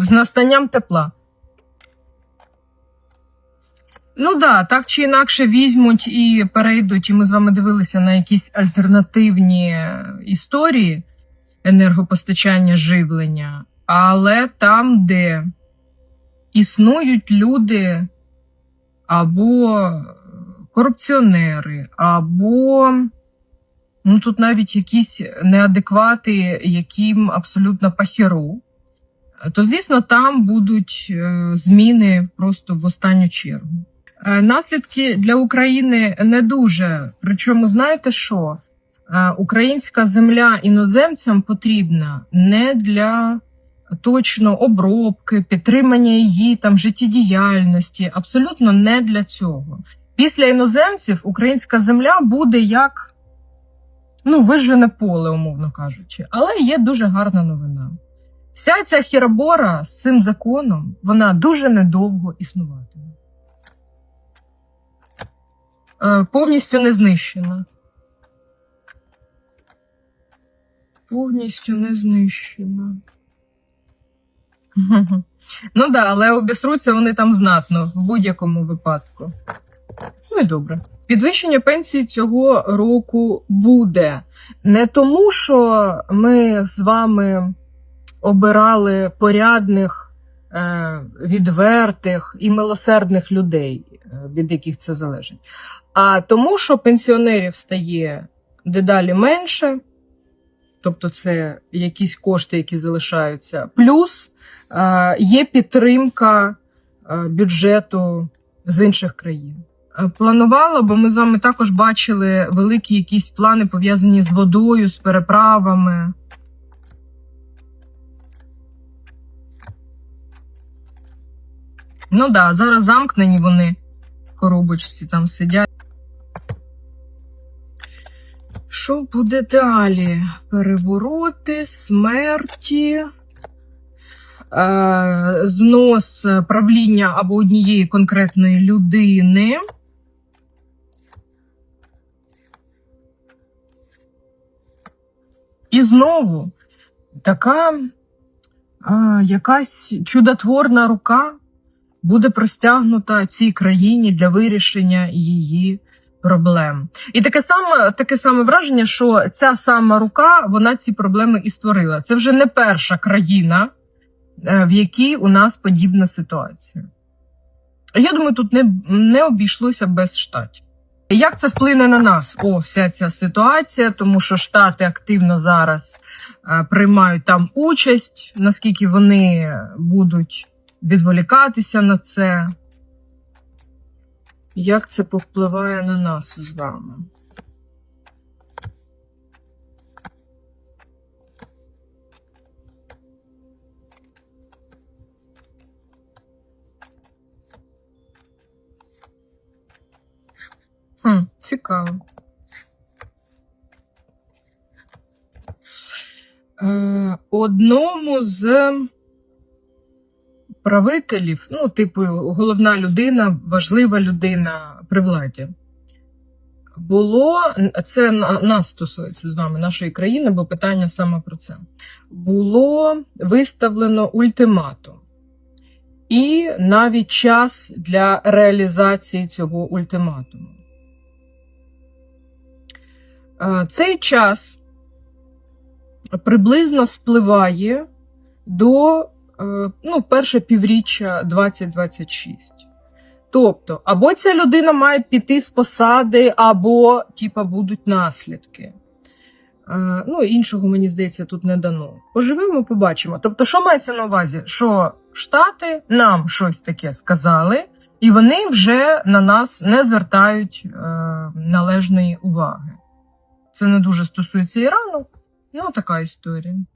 З настанням тепла. Ну да, так чи інакше візьмуть і перейдуть, і ми з вами дивилися на якісь альтернативні історії енергопостачання живлення, але там, де існують люди або корупціонери, або ну тут навіть якісь неадеквати, яким абсолютно пахіру, то звісно, там будуть е, зміни просто в останню чергу. Е, Наслідки для України не дуже. Причому, знаєте що? Е, Українська земля іноземцям потрібна не для точно обробки, підтримання її там життєдіяльності, абсолютно не для цього. Після іноземців українська земля буде як ну, вижене поле, умовно кажучи. Але є дуже гарна новина. Вся ця хіробора з цим законом, вона дуже недовго існуватиме. Е, Повністю не знищена. Повністю не знищена. Ну да, але обісруться вони там знатно в будь-якому випадку. Ну і добре. Підвищення пенсії цього року буде не тому, що ми з вами обирали порядних, е, відвертих і милосердних людей, е, від яких це залежить, а тому, що пенсіонерів стає дедалі менше, тобто це якісь кошти, які залишаються, плюс е, є підтримка бюджету з інших країн. Планувала, бо ми з вами також бачили великі якісь плани пов'язані з водою, з переправами. Ну да, зараз замкнені вони в коробочці там сидять. Що буде далі? Перевороти, смерті, е, знос правління або однієї конкретної людини. І знову така а, якась чудотворна рука буде простягнута цій країні для вирішення її проблем. І таке саме, таке саме враження, що ця сама рука вона ці проблеми і створила. Це вже не перша країна, е, в якій у нас подібна ситуація. Я думаю, тут не, не обійшлося без штатів. Як це вплине на нас? О, вся ця ситуація, тому що штати активно зараз е, приймають там участь, наскільки вони будуть відволікатися на це. Як це повпливає на нас з вами? Хм, цікаво. Е, одному з правителів, ну, типу, головна людина, важлива людина при владі. Було це нас стосується з вами, нашої країни, бо питання саме про це. Було виставлено ультиматум і навіть час для реалізації цього ультиматуму. Е, Цей час приблизно спливає до ну, перше півріччя 2026. Тобто, або ця людина має піти з посади, або, типа, будуть наслідки. Е, Ну, іншого, мені здається, тут не дано. Поживемо, побачимо. Тобто, що мається на увазі? Що Штати нам щось таке сказали, і вони вже на нас не звертають е, належної уваги. Це не дуже стосується Ірану. Ну, така історія.